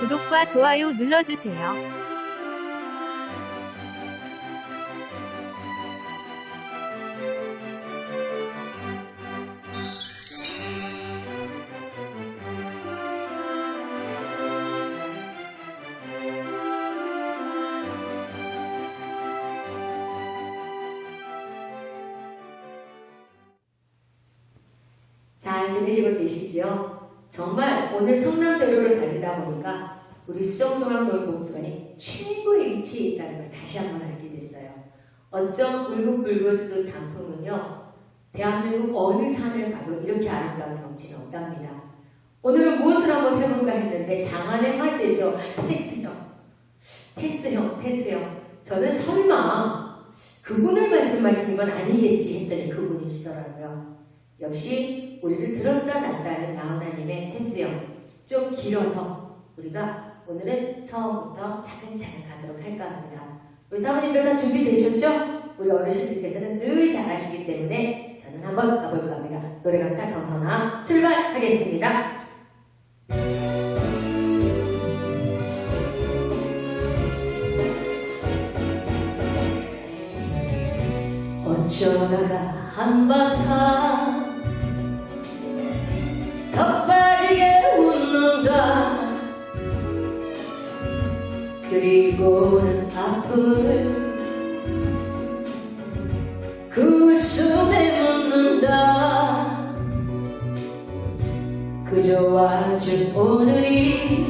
구독과 좋아요 눌러주세요. 잘 지내시고 계시지요? 보니까 우리 수정종합노을공수관이 최고의 위치에 있다는 걸 다시 한번 알게 됐어요. 어쩜 울긋불긋 그 단풍은요, 대한민국 어느 산을 가도 이렇게 아름다운 경치는 없답니다. 오늘은 무엇을 한번 해볼까 했는데 장안의 화제죠. 테스형. 테스형, 테스형. 저는 설마 그분을 말씀하시는 건 아니겠지 했더니 그분이시더라고요. 역시 우리를 들었다 놨다 하는 나훈아님의 테스형 좀 길어서 우리가 오늘은 처음부터 차근차근 가도록 할까 합니다. 우리 사모님들 다 준비되셨죠? 우리 어르신들께서는 늘 잘하시기 때문에 저는 한번 가볼까 합니다. 노래 강사 정선아 출발하겠습니다. 어쩌다가 한바탕 더 빠지게 웃는다 그리고는 아픔을 그 웃음에 묻는다. 그저 와준 오늘이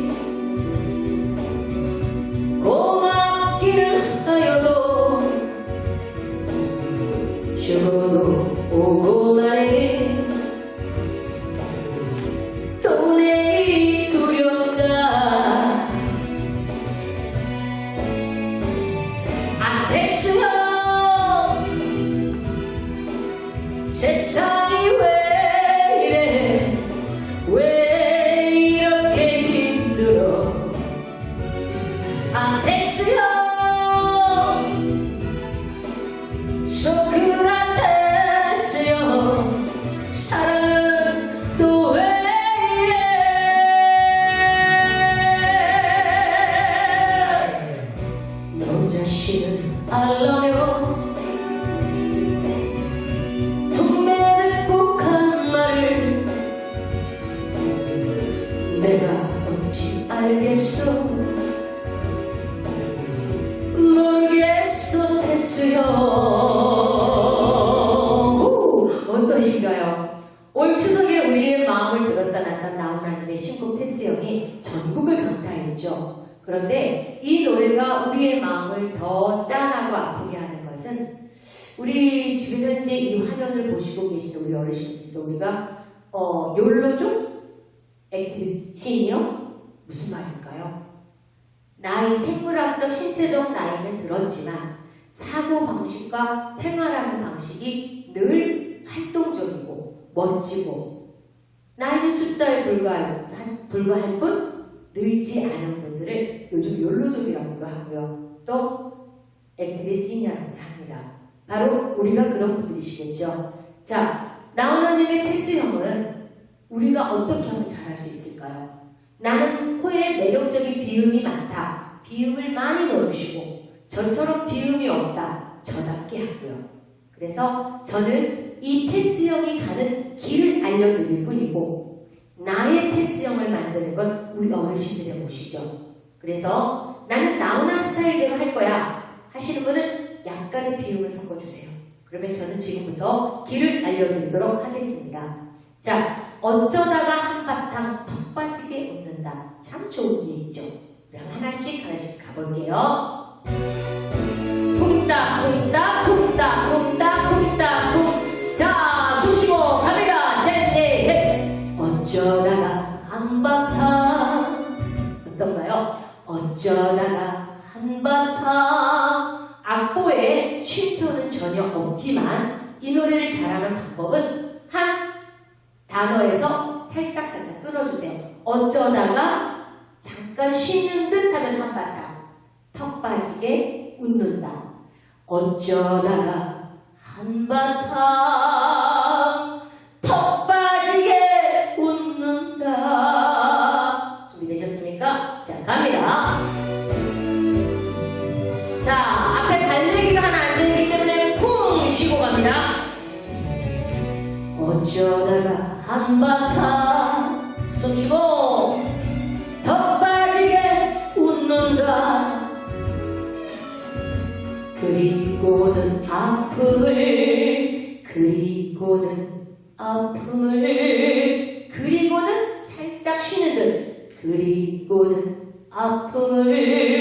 현재 이 화면을 보시고 계시는 우리 어르신들도 우리가 어, 욜로죠? 액티비티 시니어? 무슨 말일까요? 나이 생물학적 신체적 나이는 들었지만 사고 방식과 생활하는 방식이 늘 활동적이고 멋지고 나이는 숫자에 불과할, 한- 불과할 뿐 늘지 않은 분들을 요즘 욜로족이라고도 하고요. 또 액티비 시니어라고도 합니다. 바로 우리가 그런 분들이시겠죠. 자, 나훈아님의 테스 형은 우리가 어떻게 하면 잘할 수 있을까요? 나는 코에 매력적인 비음이 많다. 비음을 많이 넣어주시고 저처럼 비음이 없다. 저답게 하고요. 그래서 저는 이 테스 형이 가는 길을 알려드릴 뿐이고 나의 테스 형을 만드는 건 우리 어르신들의 몫이죠. 그래서 나는 나훈아 스타일대로 할 거야 하시는 분은 약간의 비음을 섞어주세요. 그러면 저는 지금부터 길을 알려드리도록 하겠습니다. 자, 어쩌다가 한바탕 푹 빠지게 웃는다. 참 좋은 얘기죠. 우리 하나씩 하나씩 가볼게요. 쿵따 쿵따 쿵따 없지만 이 노래를 잘하는 방법은 한 단어에서 살짝 살짝 끊어주세요. 어쩌다가 잠깐 쉬는 듯 하면 한바탕 턱 빠지게 웃는다. 어쩌다가 한바탕 어쩌다가 한바탕 숨쉬고 더 빠지게 웃는다. 그리고는 아픔을 그리고는 아픔을 그리고는 살짝 쉬는 듯 그리고는 아픔을.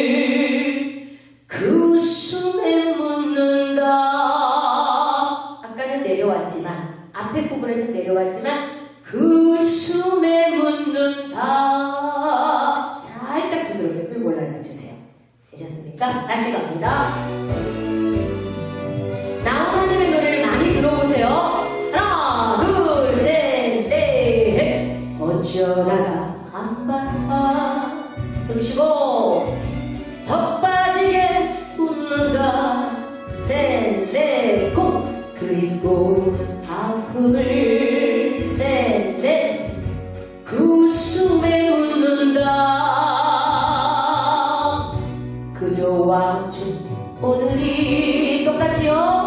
우리 똑같이요.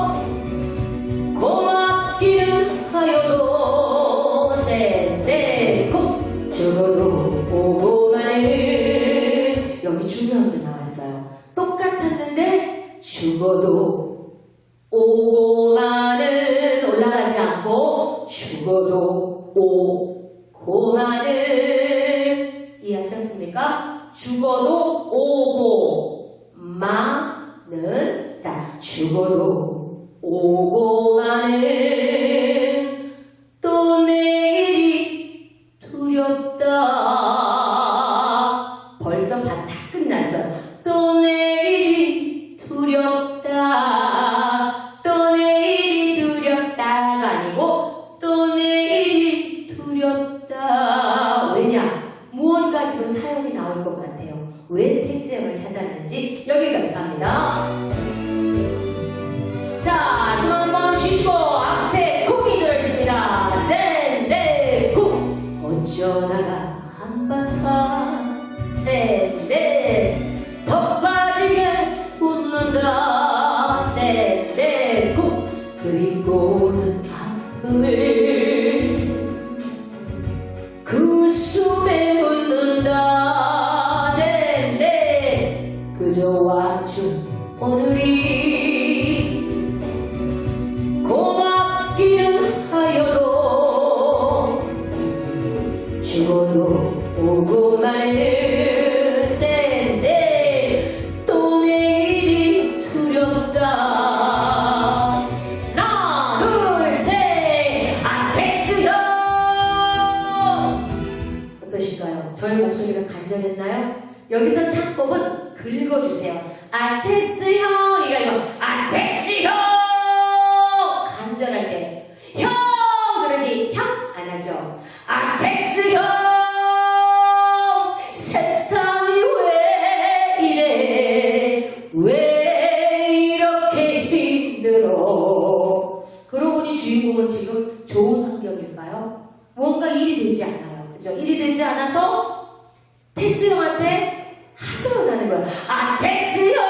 테스 형한테 하소연 하는 거야. 아, 테스 형!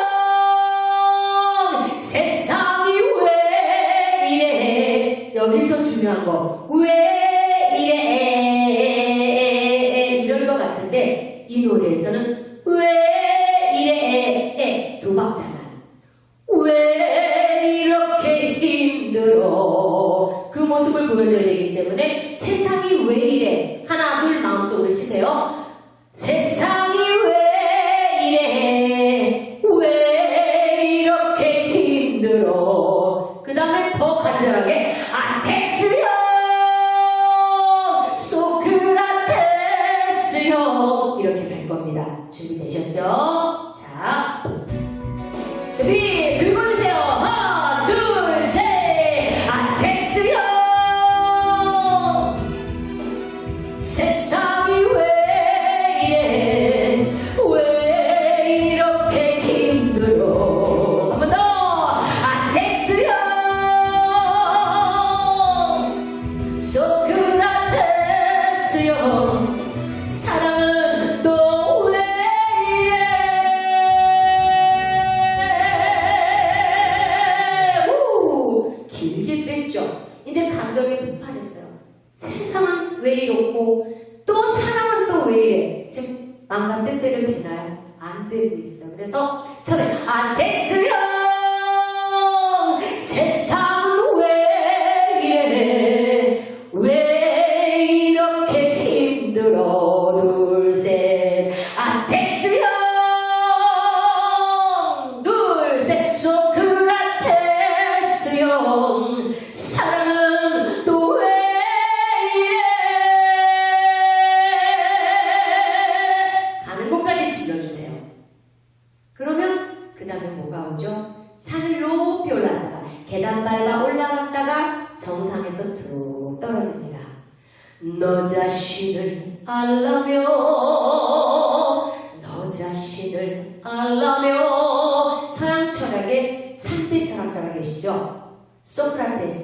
세상이 왜 이래? 여기서 중요한 거. 왜 Viva!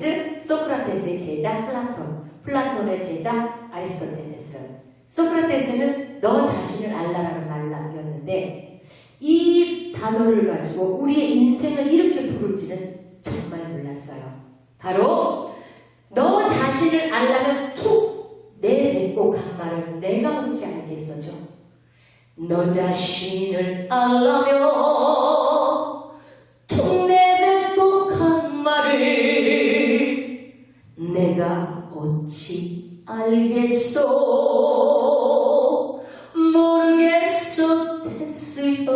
소크라테스, 소크라테스의 제자 플라톤, 플라톤의 제자 아리스토텔레스. 소크라테스는 너 자신을 알라라는 말을 남겼는데 이 단어를 가지고 우리의 인생을 이렇게 부를지는 정말 몰랐어요. 바로 너 자신을 알라면 툭 내뱉고 간 말을 내가 묻지 않겠어죠. 너 자신을 알라며 내가 어찌 알겠소 모르겠소 테스요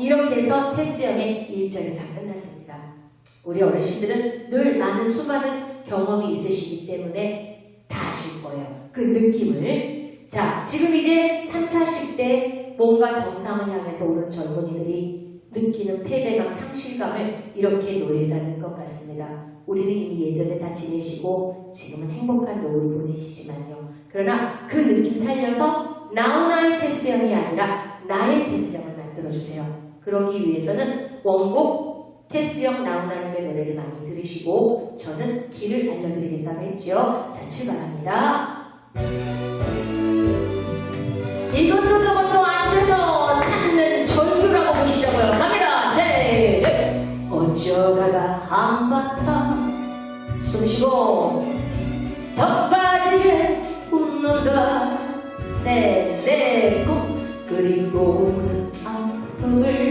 이렇게 해서 테스 형의 일절이 다 끝났습니다. 우리 어르신들은 늘 많은 수많은 경험이 있으시기 때문에 다 아실 거예요. 그 느낌을. 자, 지금 이제 3, 40대 뭔가 정상을 향해서 오는 젊은이들이 느끼는 패배감, 상실감을 이렇게 노래하는 것 같습니다. 우리는 이미 예전에 다 지내시고 지금은 행복한 노후를 보내시지만요. 그러나 그 느낌 살려서 나훈아의 테스형이 아니라 나의 테스형을 만들어주세요. 그러기 위해서는 원곡 테스형 나훈아님의 노래를 많이 들으시고 저는 길을 알려드리겠다고 했지요. 자, 출발합니다. 이것도 저것도 안 돼서 찾는 전교라고 보시자고요. 갑니다. 셋, 넷. 어쩌다가 한바탕 숨 쉬고 더 빠지게 웃는다. 셋, 넷, 꾹. 그리고 오는 아픔을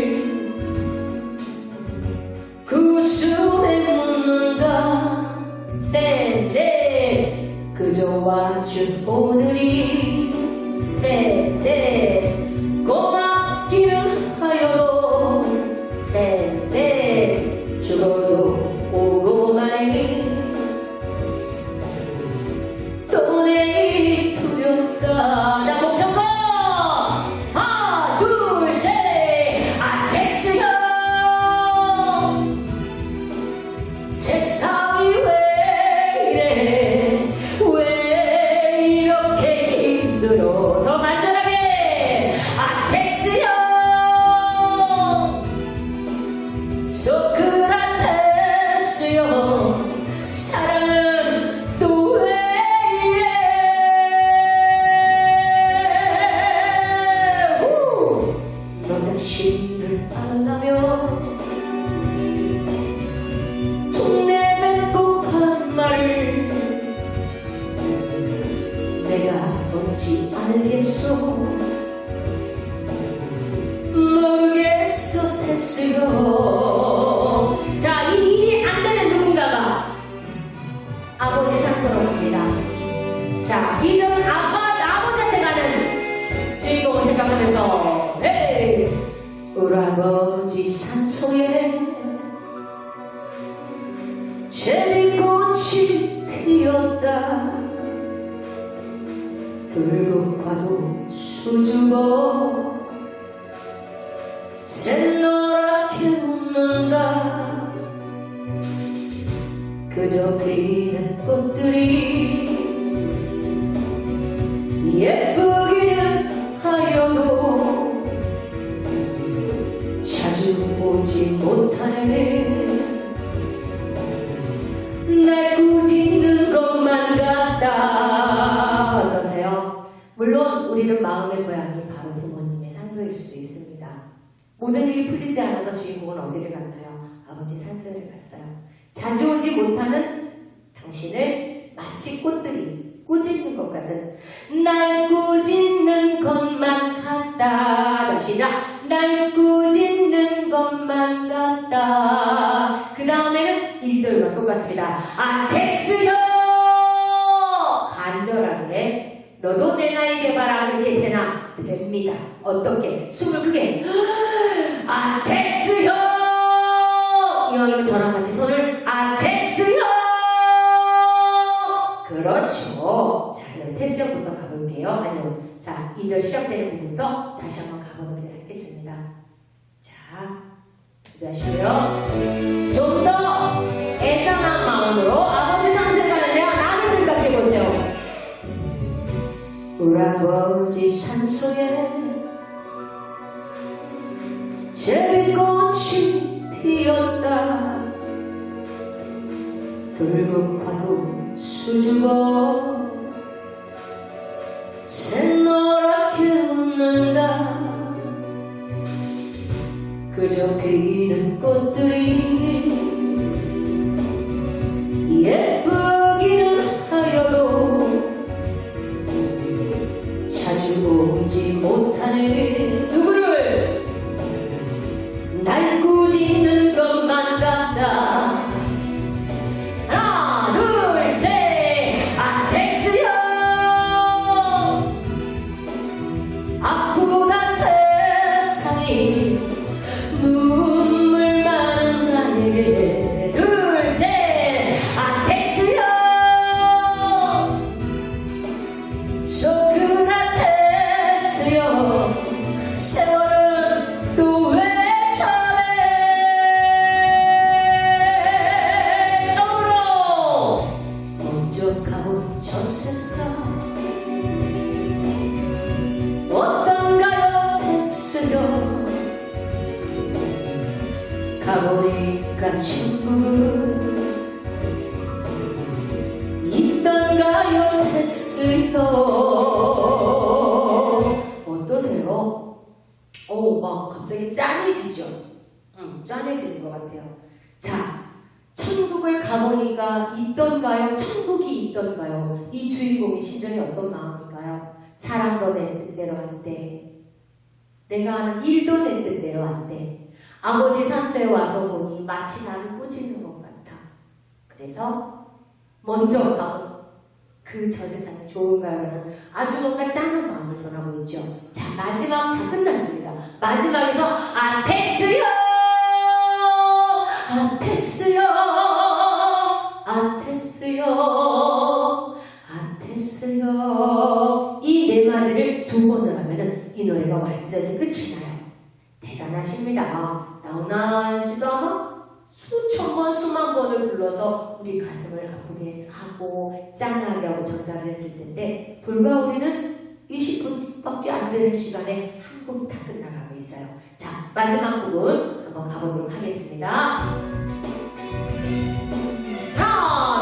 산소에 제비꽃이 피었다. 들국화도 수줍어 샛노랗게 웃는다. 그저 피는 꽃들이 우리는 마음의 고향이 바로 부모님의 산소일 수도 있습니다. 모든 일이 풀리지 않아서 주인공은 어디를 갔나요? 아버지 산소를 갔어요. 자주 오지 못하는 당신을 마치 꽃들이 꾸짖는 것 같은 날 꾸짖는 것만 같다. 자, 시작. 날 꾸짖는 것만 같다. 그 다음에는 1절과 똑같습니다. 아, 됐어요! 간절하게 너도 내 나이 돼봐라 그렇게 되나? 됩니다. 어떻게? 숨을 크게 아, 됐어요! 이왕이면 저랑 같이 손을 아, 됐어요! 그렇죠. 자, 그럼 테스형부터 가볼게요. 아니요. 자, 2절 시작되는 부분부터 다시 한번 가보도록 하겠습니다. 자, 준비하시고요. 좀 더 애잔한 마음으로 아버지 상세 가는데요. 나를 생각해보세요. 우리 아버지 산속에 제비꽃이 피었다. 돌목하고 수줍어 오, 막 갑자기 짠해지죠? 응, 짠해지는 것 같아요. 자, 천국을 가보니까 있던가요? 천국이 있던가요? 이 주인공의 심정이 어떤 마음인가요? 사랑도 내 뜻대로 안 돼. 내가 하는 일도 내 뜻대로 안 돼. 아버지 산소에 와서 보니 마치 나를 꾸짖는 것 같아. 그래서 먼저 가본 그저 세상이 좋은가요라는 아주 뭔가 짠한 마음을 전하고 있죠. 자, 마지막 다 끝났습니다. 마지막에서 아, 됐어요! 아, 됐어요! 아, 됐어요! 아, 됐어요! 이 네 마디를 두 번을 하면 은 이 노래가 완전히 끝이 나요. 대단하십니다. 나훈아 씨도 수천 번, 수만 번을 불러서 우리 가슴을 아프게 하고 짠하게 하고 전달을 했을 텐데 불과 우리는 20분밖에 안 되는 시간에 한 곡 다 끝나가고 있어요. 자, 마지막 부분 한번 가보도록 하겠습니다. 하나,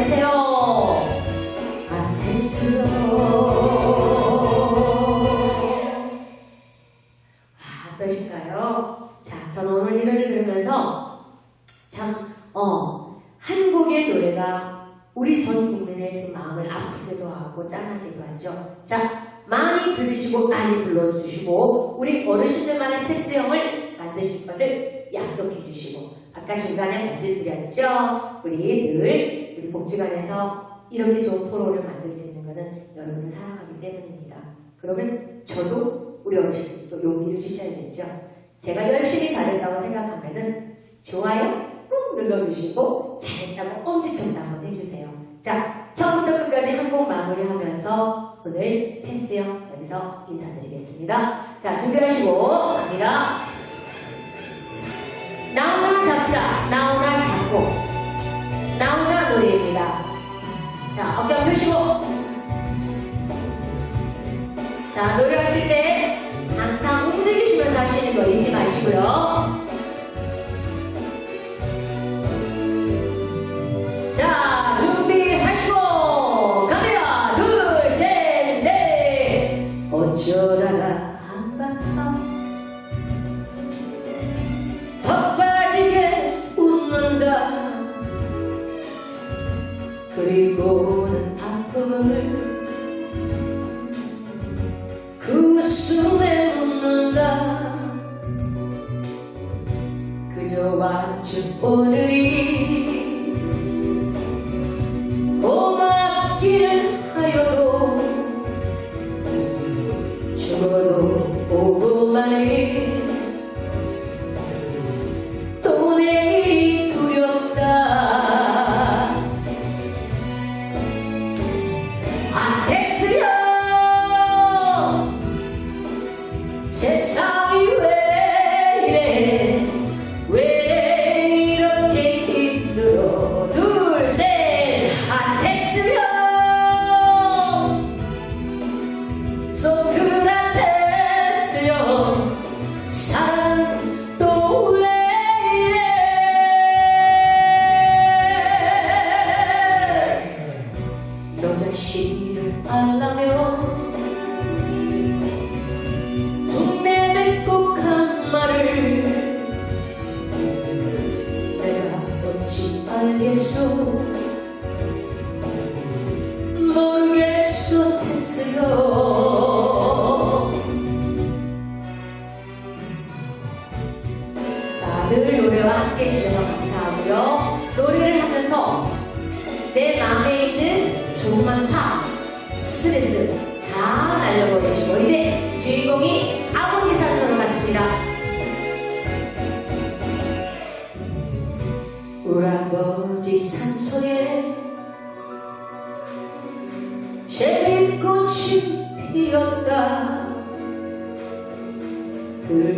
살아계세요. 아, 어, 짠하게도 하죠. 자, 많이 들으시고 많이 불러주시고 우리 어르신들만의 테스형을 만드실 것을 약속해 주시고 아까 중간에 말씀드렸죠. 우리 늘 우리 복지관에서 이렇게 좋은 프로를 만들 수 있는 것은 여러분을 사랑하기 때문입니다. 그러면 저도 우리 어르신 또 용기를 주셔야 되죠. 제가 열심히 잘했다고 생각하면 좋아요 꾹 눌러주시고 잘했다고 엄지척도 한번 해주세요. 자, 처음부터 끝까지 한 곡 마무리하면서 오늘 테스 형 여기서 인사드리겠습니다. 자, 준비하시고 갑니다. 나오나 잡사, 나오나 잡고 나오는 노래입니다. 자, 어깨 펼치고. 자, 노래하실 때 항상 움직이시면서 하시는 거 잊지 마시고요. 그리고는 아픔을 그 웃음에 웃는다. 그저 와준 오늘이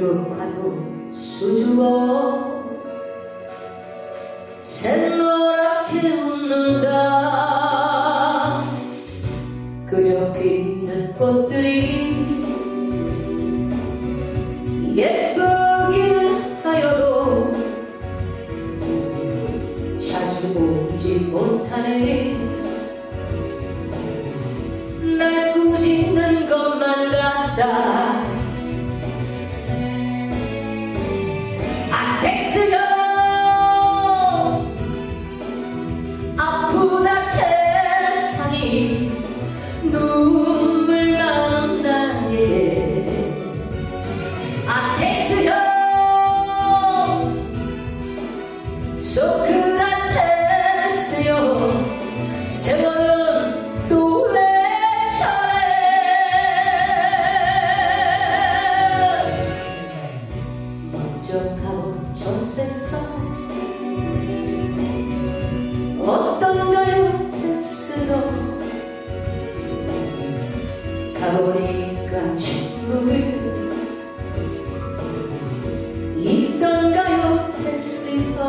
울고 가도 수줍어. 새노랗게 웃는다. 그저 피는 꽃들이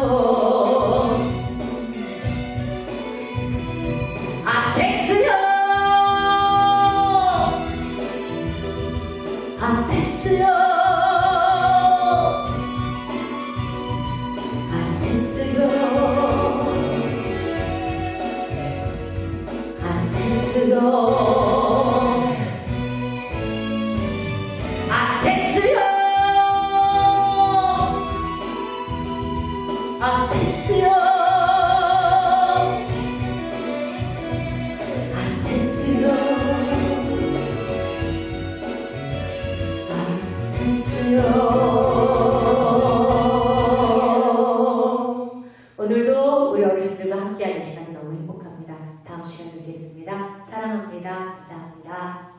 Lord. 너무 행복합니다. 다음 시간에 뵙겠습니다. 사랑합니다. 감사합니다.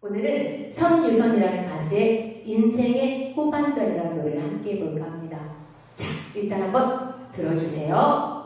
오늘은 선유선이라는 가수의 인생의 후반전이라는 노래를 함께 볼까 합니다. 자, 일단 한번 들어주세요.